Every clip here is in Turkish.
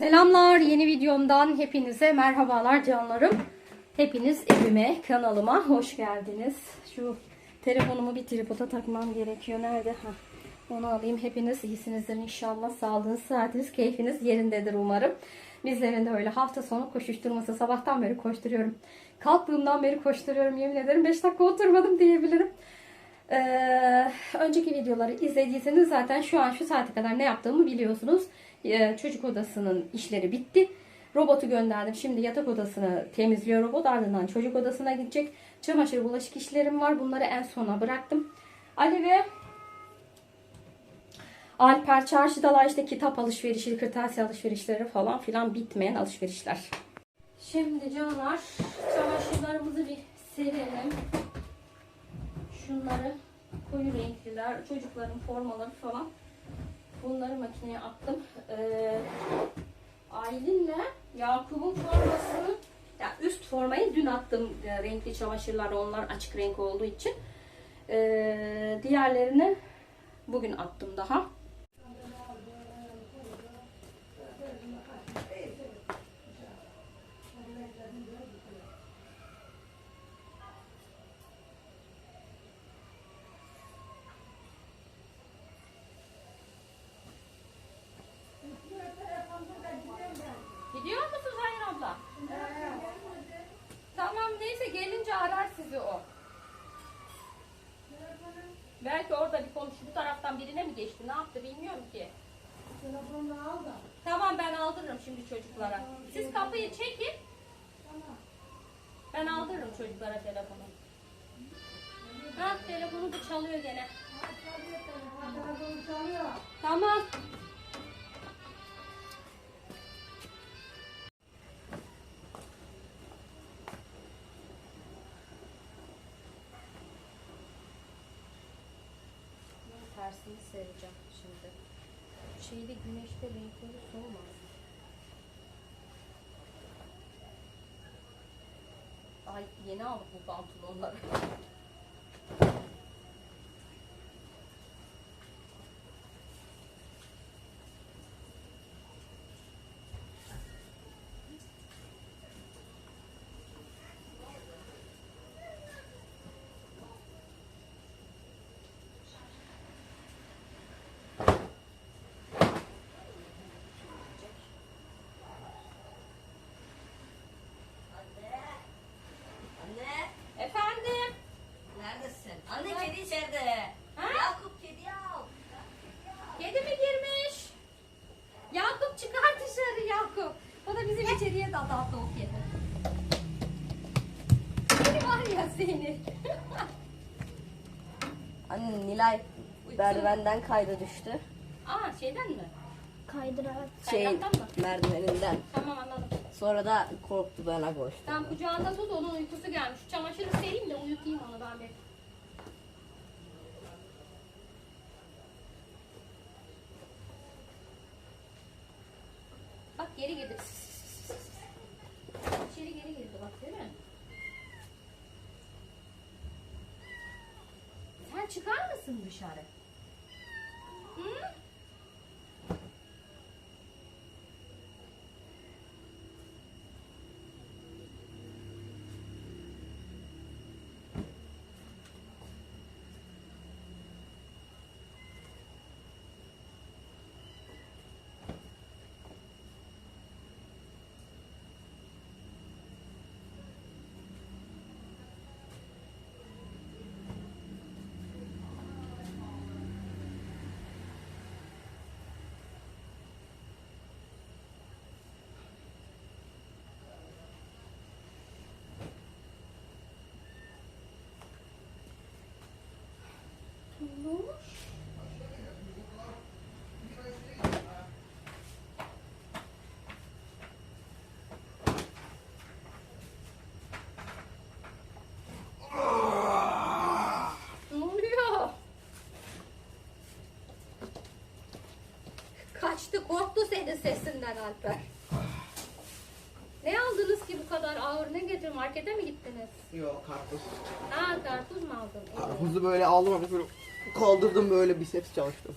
Selamlar yeni videomdan hepinize merhabalar canlarım. Hepiniz evime kanalıma hoş geldiniz. Şu telefonumu bir tripoda takmam gerekiyor. Nerede? Ha, onu alayım. Hepiniz iyisinizdir inşallah. Sağlığınız, sıhhatiniz, keyfiniz yerindedir umarım. Bizlerin de öyle hafta sonu koşuşturması. Sabahtan beri koşturuyorum. Kalktığımdan beri koşturuyorum. Yemin ederim 5 dakika oturmadım diyebilirim. Ee, önceki videoları izlediyseniz zaten şu an şu saate kadar ne yaptığımı biliyorsunuz. Ee, çocuk odasının işleri bitti. Robotu gönderdim. Şimdi yatak odasını temizliyor robot. Ardından çocuk odasına gidecek. Çamaşır bulaşık işlerim var. Bunları en sona bıraktım. Ali ve Alper çarşıdalar işte kitap alışverişi, kırtasiye alışverişleri falan filan bitmeyen alışverişler. Şimdi canlar çamaşırlarımızı bir serelim. Şunları koyu renkliler, çocukların formaları falan. Bunları makineye attım. Ee, Aylin'le Yakup'un formasını, ya üst formayı dün attım e, renkli çamaşırlar. Onlar açık renk olduğu için. Ee, diğerlerini bugün attım daha. Gidiyor musun Zahir abla? Tamam neyse gelince arar sizi o. Belki orada bir konuştu. Bu taraftan birine mi geçti? Ne yaptı bilmiyorum ki. Telefonunu al da. Tamam ben aldırırım şimdi çocuklara. Siz kapıyı çekin. Ben aldırırım çocuklara telefonu. Ha telefonu da çalıyor gene. Telefonu çalıyor. Tamam. Tersini sereceğim şimdi. Şeyde güneşte renkleri solmaz. Ay yeni aldık bu pantolonları. Anne, Efendim? neredesin? Anne kedi içeride. Ha? Yakup kedi al. Kedi mi girmiş? Yakup çıkar dışarı Yakup. O da bizim içeriye daldı aldı o kedi. Seni var ya seni. Nilay merdivenden kaydı düştü. Aa şeyden mi? Kaydırak. Şey Kaydıraktan mı? merdiveninden. Tamam anladım. Sonra da korktu bana koştu. Tamam kucağında tut onun uykusu gelmiş. Çamaşırı sereyim de uyutayım onu ben bir. Bak geri girdi. İçeri geri girdi bak değil mi? Sen çıkar mısın dışarı? Hı? Ne oluyor? Kaçtı, korktu senin sesinden Alper. Ne aldınız ki bu kadar ağır? Ne getir? Markete mi gittiniz? Yok karpuz. Ha, karpuz mu aldın? Karpuzu böyle aldım kaldırdım böyle biceps çalıştım.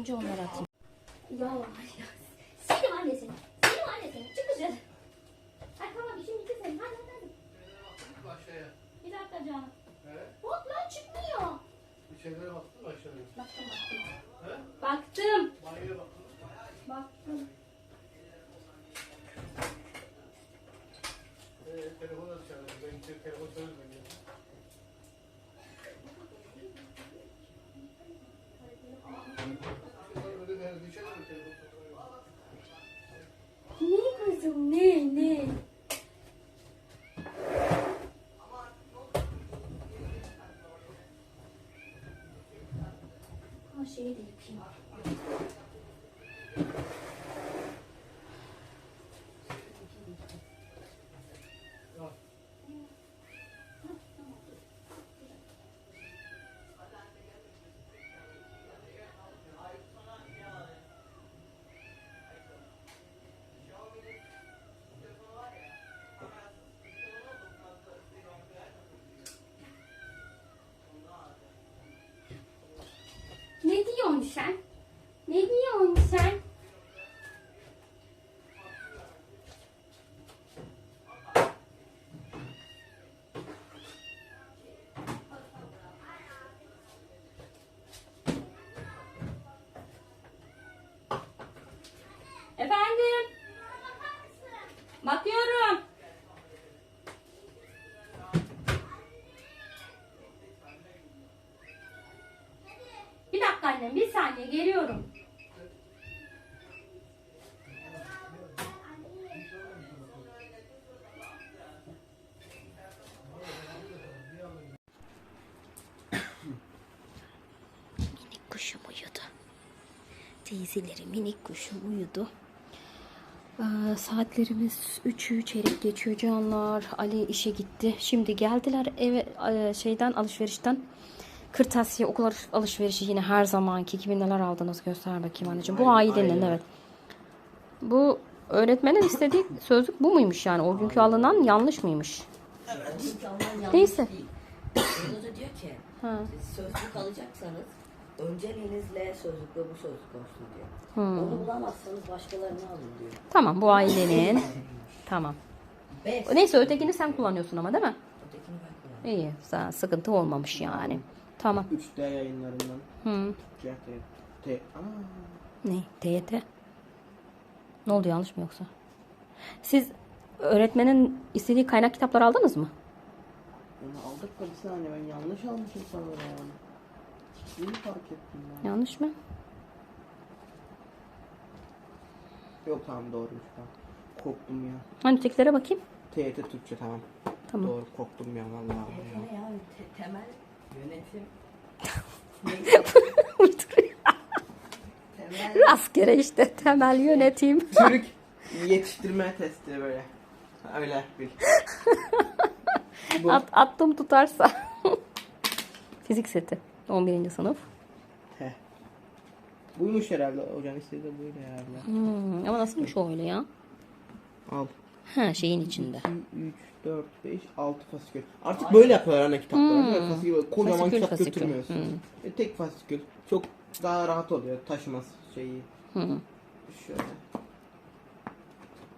Önce onları atayım. Ya ya. Seni var ya seni. Seni var ya seni. Çık dışarı. Hadi tamam işim bitti senin. Hadi hadi hadi. Bir dakika canım. Bak lan çıkmıyor. Bir şeylere baktın mı aşağıya? Baktım baktım. Baktım. Banyoya baktın mı? Baktım. Ee, telefon da çalıyor. Ben bir telefon telefon? Ne kızım ne ne? pensar saniye geliyorum. minik kuşum uyudu. Teyzeleri minik kuşum uyudu. Ee, saatlerimiz 3'ü çeyrek geçiyor canlar. Ali işe gitti. Şimdi geldiler eve e, şeyden alışverişten. Kırtasiye okul alış- alışverişi yine her zamanki gibi neler aldınız göster bakayım anneciğim. Bu ailenin Aynen. evet. Bu öğretmenin istediği sözlük bu muymuş yani? O günkü alınan yanlış mıymış? Neyse. Burada diyor ki Ha. sözlük alacaksanız önceliğinizle sözlükle bu sözlük olsun diyor. Hmm. Onu bulamazsanız başkalarını alın diyor. Tamam bu ailenin. Tamam. Neyse ötekini sen kullanıyorsun ama değil mi? Ötekini ben kullanıyorum. İyi. Sen sıkıntı olmamış yani. Tamam. 3D yayınlarından. Hı. CT. T. Aa. Ne? TYT? Ne oldu yanlış mı yoksa? Siz öğretmenin istediği kaynak kitapları aldınız mı? Onu aldık da bir saniye ben yanlış almışım sanırım yani. Şimdi fark ettim ben. Yanlış mı? Yok tamam doğruymuş ben. Korktum ya. Hani ötekilere bakayım. TYT Türkçe tamam. Tamam. Doğru korktum ya vallahi. ya. Ne ya? Te- temel yönetim. temel Rastgele işte temel yönetim. Türk yetiştirme testi böyle. Öyle. Bu. At, attım tutarsa. Fizik seti. 11. sınıf. Heh. Buymuş herhalde. Hocanın istediği de buydu herhalde. Hmm, ama nasılmış o öyle ya? Al. Ha şeyin içinde. 2, 3, 4, 5, 6 fasikül. Artık böyle yapıyorlar ana kitaplar. Böyle fasikül, böyle kocaman Fasikül, kitap fasikül. götürmüyorsun. E, tek fasikül. Çok daha rahat oluyor taşıması şeyi. Hı. Şöyle.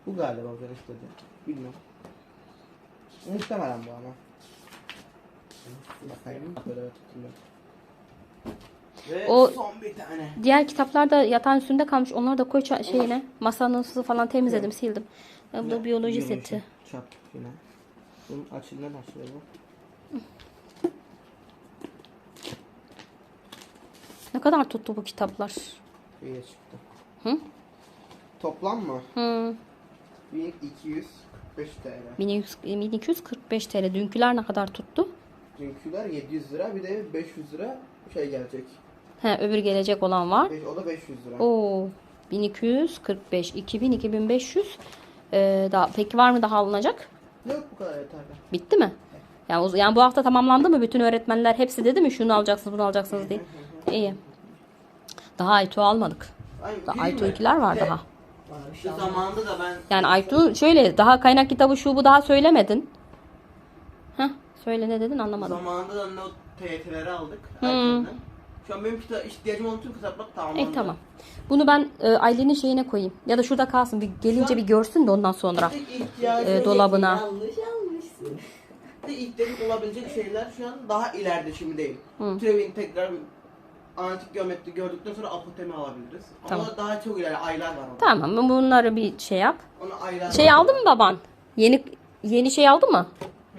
Bu galiba hocanın istediği. Bilmiyorum. Muhtemelen bu ama. Bakayım. Böyle tutuluyor. Ve O- son bir tane. Diğer kitaplar da yatağın üstünde kalmış. Onları da koy şeyine. Masanın ısısı falan temizledim, sildim. Bu da biyoloji seti. Çap yine. Bunun açılından açılıyor bu. Ne kadar tuttu bu kitaplar? İyi çıktı. Hı? Toplam mı? Hı. 1245 TL. 1200 1245 TL. Dünküler ne kadar tuttu? Dünküler 700 lira bir de 500 lira şey gelecek. He, öbür gelecek olan var. Beş- O da 500 lira. Oo. 1245, 2000, 2500. Ee, daha peki var mı daha alınacak? Yok bu kadar yeterli. Bitti mi? Yani, o- yani bu hafta tamamlandı mı? Bütün öğretmenler hepsi dedi mi? Şunu alacaksınız, bunu alacaksınız diye. İyi. Daha Aytu almadık. Ay? Aytu 2'ler var daha. Şu zamanda da ben Yani Aytu şöyle daha kaynak kitabı şu bu daha söylemedin. Heh, söyle ne dedin anlamadım. zamanında da not TYT'leri aldık. Hı. erkenden. Şu an benim kita ihtiyacım olan tüm kitaplar tamamlandı. E tamam. Bunu ben e, Aylin'in şeyine koyayım. Ya da şurada kalsın. Bir gelince bir görsün de ondan sonra. E, dolabına. Yanlış almışsın. tek ihtiyacım olabilecek şeyler şu an daha ileride şimdi değil. Hı. Türevin tekrar analitik geometri gördükten sonra apotemi alabiliriz. Tamam. Ama daha çok ileride aylar var orada. Tamam bunları bir şey yap. Onu aylar Şey var. aldı mı baban? Yeni yeni şey aldı mı?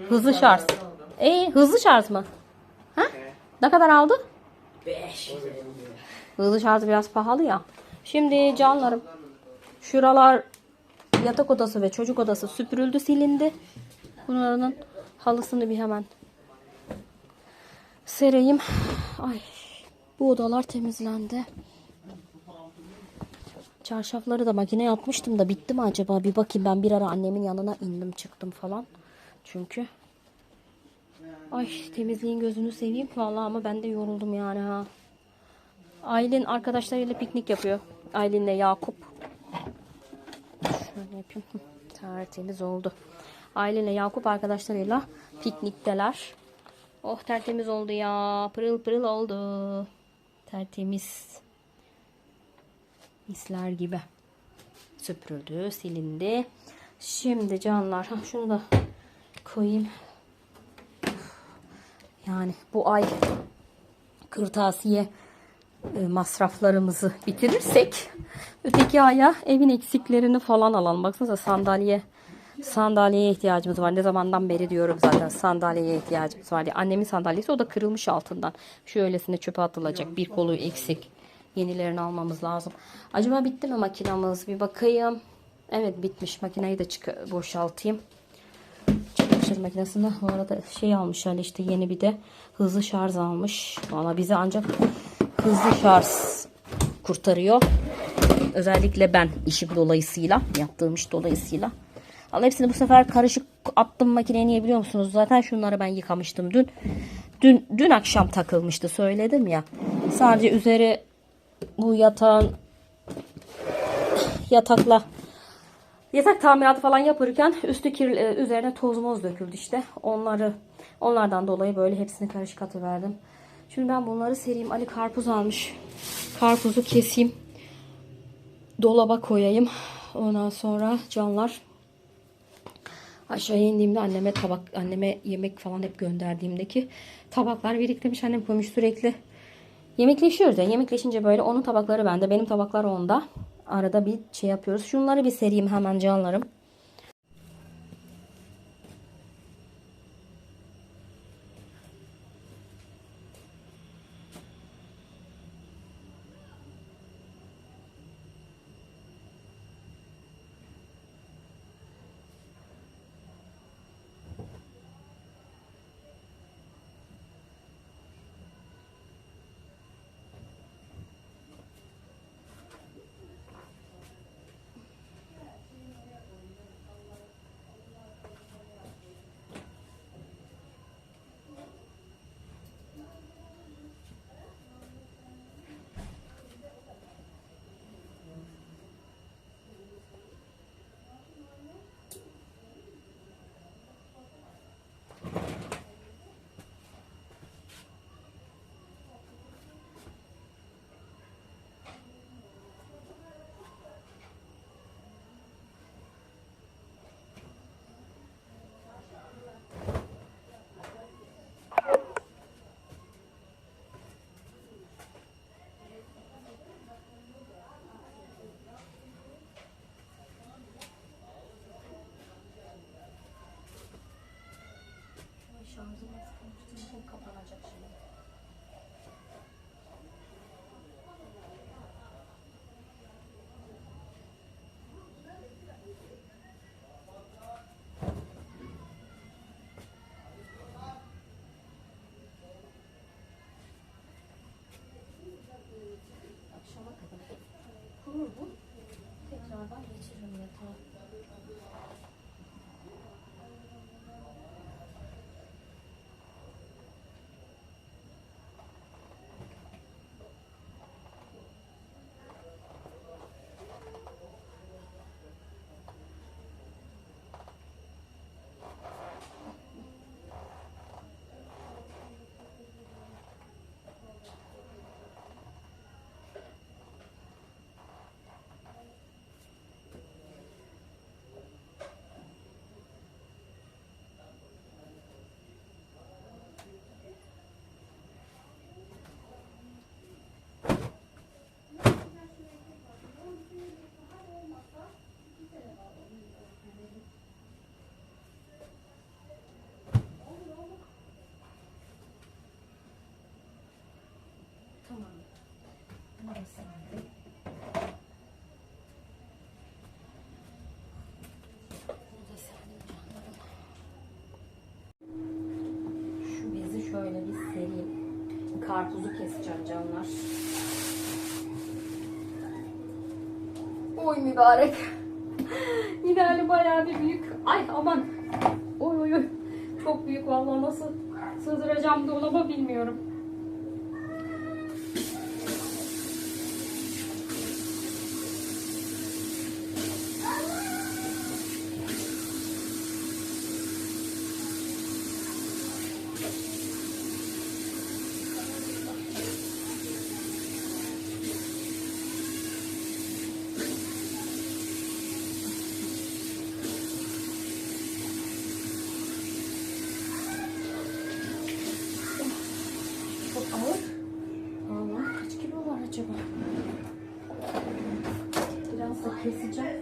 Hızlı şarj. E hızlı şarj mı? Ha? Ne kadar aldı? 500 lira. Hızlı şarj biraz pahalı ya. Şimdi canlarım şuralar yatak odası ve çocuk odası süpürüldü silindi. Bunların halısını bir hemen sereyim. Ay bu odalar temizlendi. Çarşafları da makine yapmıştım da bitti mi acaba? Bir bakayım ben bir ara annemin yanına indim çıktım falan. Çünkü Ay temizliğin gözünü seveyim. Vallahi ama ben de yoruldum yani ha. Aylin arkadaşlarıyla piknik yapıyor. Aylin'le Yakup. Şöyle yapayım. Tertemiz oldu. Aylin'le Yakup arkadaşlarıyla piknikteler. Oh tertemiz oldu ya. Pırıl pırıl oldu. Tertemiz. Misler gibi. Süpürüldü, silindi. Şimdi canlar. Ha, şunu da koyayım. Yani bu ay kırtasiye e, masraflarımızı bitirirsek öteki aya evin eksiklerini falan alalım. Baksanıza sandalye sandalyeye ihtiyacımız var. Ne zamandan beri diyorum zaten sandalyeye ihtiyacımız var diye. Annemin sandalyesi o da kırılmış altından. Şöylesine çöpe atılacak. Bir kolu eksik. Yenilerini almamız lazım. Acaba bitti mi makinamız? Bir bakayım. Evet bitmiş. Makineyi de boşaltayım. Çamaşır makinesinde bu arada şey almışlar işte yeni bir de hızlı şarj almış. Valla bizi ancak hızlı şarj kurtarıyor. Özellikle ben işim dolayısıyla yaptığım iş dolayısıyla. Ama hepsini bu sefer karışık attım makineye niye biliyor musunuz? Zaten şunları ben yıkamıştım dün. Dün dün akşam takılmıştı söyledim ya. Sadece üzeri bu yatağın yatakla Yatak tamiratı falan yapırken üstü kirli, e, üzerine toz moz döküldü işte. Onları onlardan dolayı böyle hepsini karışık atıverdim. Şimdi ben bunları sereyim. Ali karpuz almış. Karpuzu keseyim. Dolaba koyayım. Ondan sonra canlar aşağıya indiğimde anneme tabak anneme yemek falan hep gönderdiğimdeki tabaklar biriktirmiş annem koymuş sürekli. Yemekleşiyoruz ya. Yemekleşince böyle onun tabakları bende, benim tabaklar onda. Arada bir şey yapıyoruz. Şunları bir sereyim hemen canlarım. Domnul Dumnezeu, mulțumim că până aceasta. Şu bezi şöyle bir sereyim. Karpuzu keseceğim canlar. Oy mübarek. İdeali bayağı bir büyük. Ay aman. Oy oy oy. Çok büyük vallahi nasıl sığdıracağım dolaba bilmiyorum. Çok ağır. Allah kaç kilo var acaba? Biraz da keseceğim.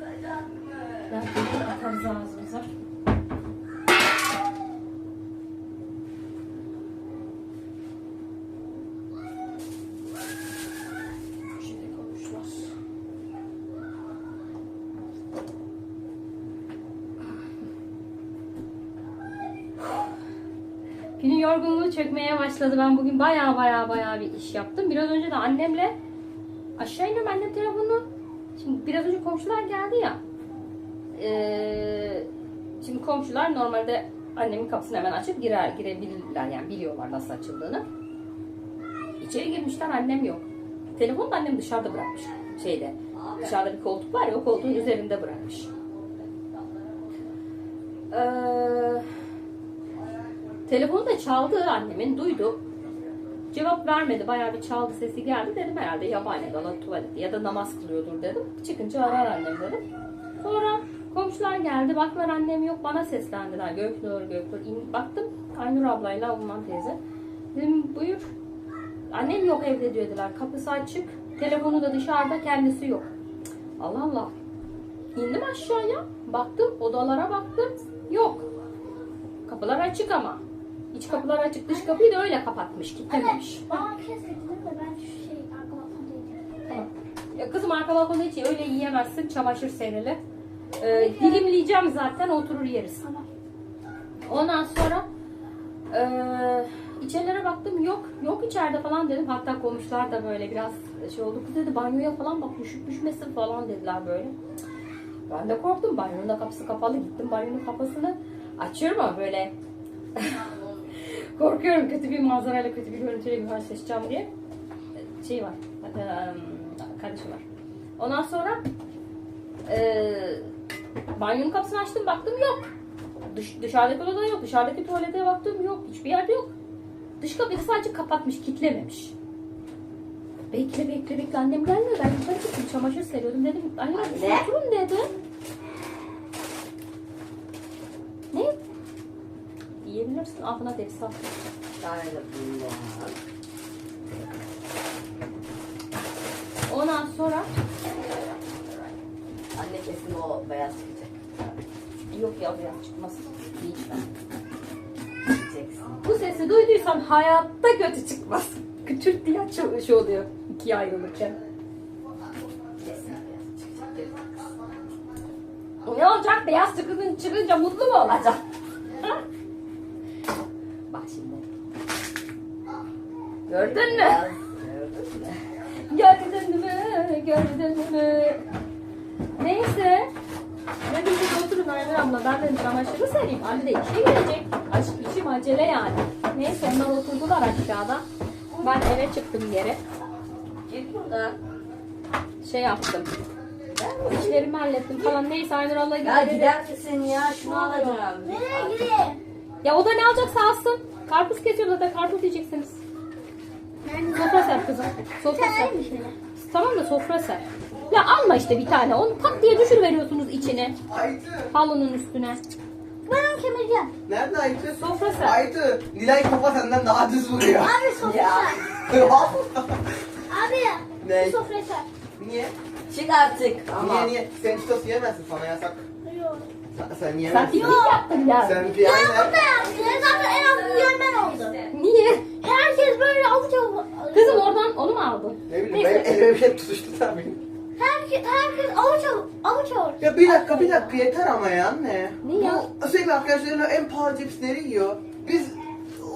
Belki de atarız ağzımıza. Şimdi konuşlar. Günün yorgunluğu çökmeye başladı. Ben bugün baya baya baya bir iş yaptım. Biraz önce de annemle aşağı iniyorum annem telefonu. Şimdi biraz önce komşular geldi ya. Ee, şimdi komşular normalde annemin kapısını hemen açıp girer girebilirler yani biliyorlar nasıl açıldığını. İçeri girmişler annem yok. Telefonu da annem dışarıda bırakmış. Şeyde. Dışarıda bir koltuk var ya o koltuğun üzerinde bırakmış. Eee Telefonu da çaldı annemin, duydu. Cevap vermedi, bayağı bir çaldı sesi geldi. Dedim herhalde yabani dala tuvalette ya da namaz kılıyordur dedim. Çıkınca arar annem dedim. Sonra komşular geldi, baklar annem yok, bana seslendiler. Göknur, Göknur. Baktım Aynur ablayla Umman teyze. Dedim buyur. Annem yok evde dediler. Kapısı açık. Telefonu da dışarıda kendisi yok. Allah Allah. İndim aşağıya. Baktım odalara baktım. Yok. Kapılar açık ama. İç kapılar açık, dış kapıyı da öyle kapatmış, kilitlememiş. Bana şey söyledin de ben şu şey arka balkonda yiyeceğim. Tamam. Ya kızım arka balkonda hiç öyle yiyemezsin, çamaşır serili. Ee, dilimleyeceğim zaten, oturur yeriz. Tamam. Ondan sonra eee içerilere baktım, yok, yok içeride falan dedim. Hatta komşular da böyle biraz şey oldu. Kız dedi banyoya falan bak üşüp düşmesin falan dediler böyle. Ben de korktum. Banyonun da kapısı kapalı. Gittim banyonun kapısını açıyorum ama böyle korkuyorum kötü bir manzarayla kötü bir görüntüyle karşılaşacağım diye. Şey var. Kardeşi var. Ondan sonra eee banyonun kapısını açtım baktım yok. Dış, dışarıdaki odada yok. Dışarıdaki tuvalete baktım yok. Hiçbir yerde yok. Dış kapıyı sadece kapatmış, kitlememiş. Bekle bekle bekle annem gelmiyor. Ben yukarı çıktım çamaşır seriyordum dedim. Anne, Anne. oturun dedi. Ne? Yiyebilirsin. Altına tepsi al. Ondan sonra Anne kesin o beyaz çıkacak. yok ya biraz çıkmasın. Hiç ben. Bu sesi duyduysan hayatta kötü çıkmaz. Küçült diye açılmış oluyor ikiye ayrılırken. Beyaz. Ne olacak? Beyaz çıkınca, çıkınca mutlu mu olacak? Ha? Bak şimdi. Gördün mü? Gördün mü? Gördün mü? Gördün mü? Neyse. Ne diyeceğiz oturun Aynur abla. Ben de çamaşırı sereyim. Ali de işe gelecek. Aşk işim acele yani. Neyse onlar oturdular aşağıda. Ben eve çıktım geri. Git buradan. Şey yaptım. İşlerimi hallettim falan. Neyse Aynur abla Ya gidelim. gider misin ya? Şunu alacağım. Nereye gireyim? Ya o da ne alacaksa alsın. Karpuz kesiyor zaten karpuz yiyeceksiniz. Sofra ser kızım. Sofra ser. Tamam da sofra ser. Ya alma işte bir tane. Onu tak diye düşürüveriyorsunuz içine. Aytı. Halının üstüne. Ben onu kemireceğim. Nerede Aytı? Sofra ser. Aytı. Nilay kafa senden daha düz vuruyor. Abi sofra Ya. ser. Abi ne? sofra ser. Niye? Çık artık ama. Niye niye? Sen çitos yiyemezsin sana yasak. Yok. Sen, sen Sen piknik yaptın ya. Sen bir Ya aynen. burada yaptı. Zaten en az yiyen ben oldum. Niye? Herkes böyle avuç avuç Kızım oradan onu mu aldın? Ne bileyim Neyse. benim elime bir şey tutuştu tabii. Herkes, herkes avuç avuç, avuç avuç. Ya bir dakika bir dakika yeter ama ya anne. Ne ya? Bu sürekli arkadaşlarıyla en pahalı cipsleri yiyor. Biz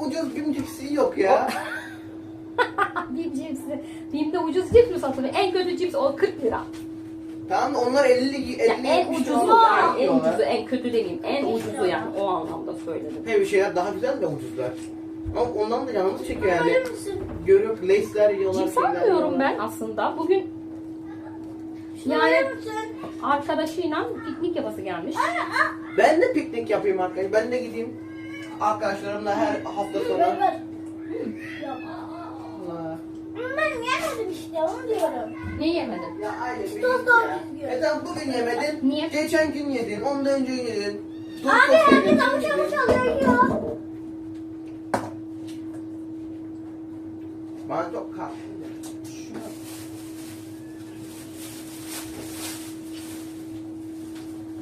ucuz bir cipsi yok ya. Bim cipsi. Bim'de ucuz cips mi satılıyor? En kötü cips o 40 lira. Tamam da onlar 50 50 Ya en 70 ucuzu yani en ucuzu en kötü demeyeyim en ucuzu yani o anlamda söyledim. Ne bir şeyler daha güzel de ucuzlar. Ama ondan da canımız çekiyor yani. Görür müsün? Görüyor Lay'sler yiyorlar. Cips şeyler almıyorum yiyorlar. ben aslında. Bugün Yani... arkadaşıyla piknik yapası gelmiş. Ben de piknik yapayım arkadaşlar. Ben de gideyim. Arkadaşlarımla her hafta sonu. Ver ver. Ben yemedim işte onu diyorum. Ne yemedin? Ya aile doğru ya. düzgün. E tamam bugün yemedin. Niye? Geçen gün yedin. Ondan önce yedin. Toz Abi toz herkes yedin, avuç avuç alıyor ya. Bana çok kalktı.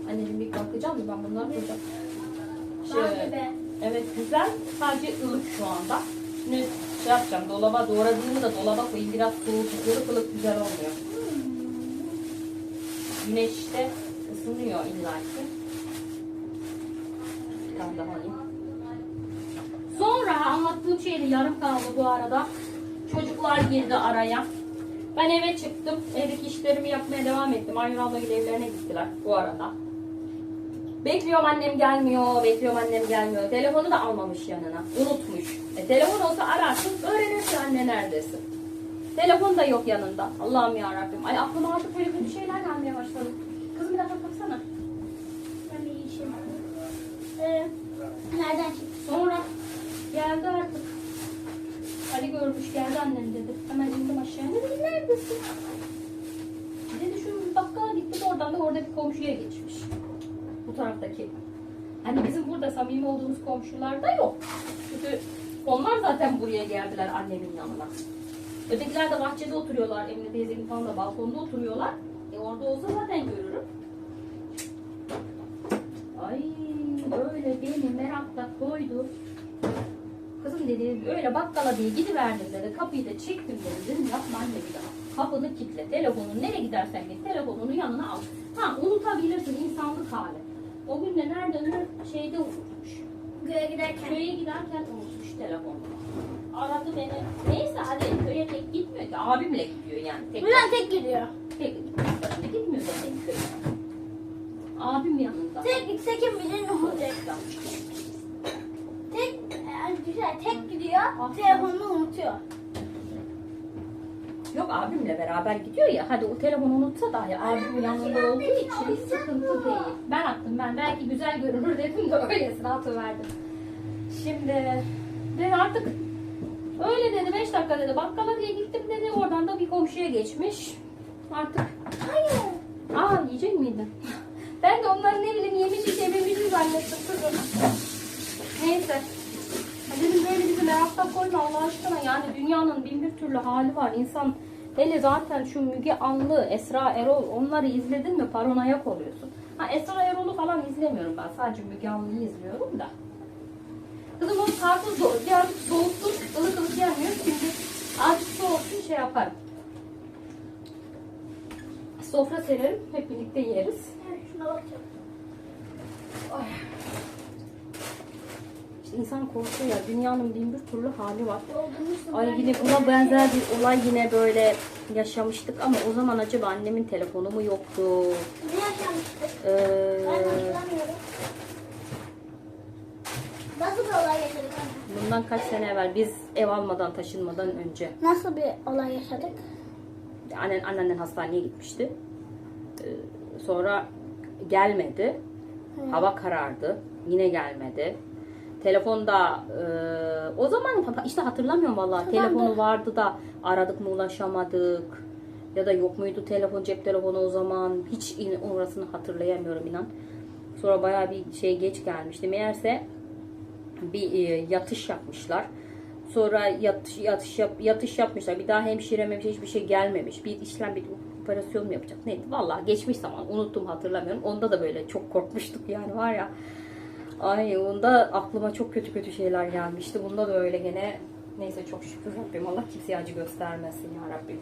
Anneciğim bir kalkacağım mı ben bunları koyacağım. Şey, be. evet güzel. Sadece ılık şu anda. Şimdi şey yapacağım dolaba doğradığımı da dolaba koyayım biraz soğuk ılık ılık güzel olmuyor. Güneşte ısınıyor illaki. Bir tane daha alayım. Sonra anlattığım şey de yarım kaldı bu arada. Çocuklar girdi araya. Ben eve çıktım. Evdeki işlerimi yapmaya devam ettim. Aynur abla evlerine gittiler bu arada. Bekliyorum annem gelmiyor, bekliyorum annem gelmiyor. Telefonu da almamış yanına. Unutmuş. E, telefon olsa ararsın, öğrenirsin anne neredesin. Telefon da yok yanında. Allah'ım ya Rabbim. Ay aklıma artık böyle kötü şeyler gelmeye başladı. Kızım bir dakika baksana. Ben bir işim. Ee, nereden çıktı? Sonra geldi artık. Ali görmüş geldi annem dedi. Hemen indim aşağıya. Ne dedi neredesin? Dedi şu bakkala gitti de oradan da orada bir komşuya geçmiş. Bu taraftaki. Hani bizim burada samimi olduğumuz komşular da yok. Çünkü onlar zaten buraya geldiler annemin yanına. Ötekiler de bahçede oturuyorlar. Emine teyzenin falan da balkonda oturuyorlar. E orada olsa zaten görürüm. Ay öyle beni merakla koydu. Kızım dedi öyle bakkala diye gidiverdim dedi. Kapıyı da çektim dedi. Dedim yapma anne bir daha. Kapını kilitle. Telefonunu nereye gidersen git. Telefonunu yanına al. Ha unutabilirsin insanlık hali. O gün de nerede şeyde unutmuş. Göğe giderken. Köye giderken unutmuş telefonunu. Aradı beni. Neyse hadi köye tek gitmiyor ki. Abimle gidiyor yani. Tek, Buradan tek gidiyor. tek başına gitmiyor zaten köye. Abim yanında. Tek gitse kim bilir ne olacak. Tek, güzel tek gidiyor. Telefonunu unutuyor. Yok abimle beraber gidiyor ya. Hadi o telefonu unutsa dahi abimin yanında olduğu için sıkıntı değil. Ben attım ben. Belki güzel görünür dedim de öylesine atıverdim. Şimdi ben artık öyle dedi 5 dakika dedi bakkala diye gittim dedi. Oradan da bir komşuya geçmiş. Artık Hayır. aa yiyecek miydin? Ben de onların ne bileyim yemiş çevirmişim zannettim kızım. Neyse. Merakta koyma Allah aşkına. Yani dünyanın bin bir türlü hali var. İnsan hele zaten şu Müge Anlı, Esra Erol onları izledin mi paranoyak oluyorsun. Ha Esra Erol'u falan izlemiyorum ben. Sadece Müge Anlı'yı izliyorum da. Kızım o karpuz do- birazcık soğuttum. ılık ılık yanmıyor. Şimdi azıcık soğutsun şey yaparım. Sofra sererim. Hep birlikte yeriz. Şuna bakacağım. İşte insan korkuyor ya. Dünyanın bin bir türlü hali var. Ay yine buna benzer bir olay yine böyle yaşamıştık ama o zaman acaba annemin telefonu mu yoktu? Ne yaşamıştık? Ee. Nasıl bir olay yaşadık anne? bundan kaç sene evvel biz ev almadan taşınmadan önce Nasıl bir olay yaşadık? annen anneannen hastaneye gitmişti. Ee, sonra gelmedi. Hava karardı. Yine gelmedi. Telefonda e, o zaman işte hatırlamıyorum vallahi. Tamam da- Telefonu vardı da aradık mı ulaşamadık. Ya da yok muydu telefon cep telefonu o zaman. Hiç in- orasını hatırlayamıyorum inan. Sonra bayağı bir şey geç gelmişti. Meğerse bir e, yatış yapmışlar. Sonra yatış, yatış, yap, yatış yapmışlar. Bir daha hemşire memşire hiçbir şey gelmemiş. Bir işlem bir operasyon mu yapacak? Neydi? Vallahi geçmiş zaman. Unuttum hatırlamıyorum. Onda da böyle çok korkmuştuk yani var ya. Ay onda aklıma çok kötü kötü şeyler gelmişti. Bunda da öyle gene Neyse çok şükür Rabbim Allah kimseye acı göstermesin ya Rabbim.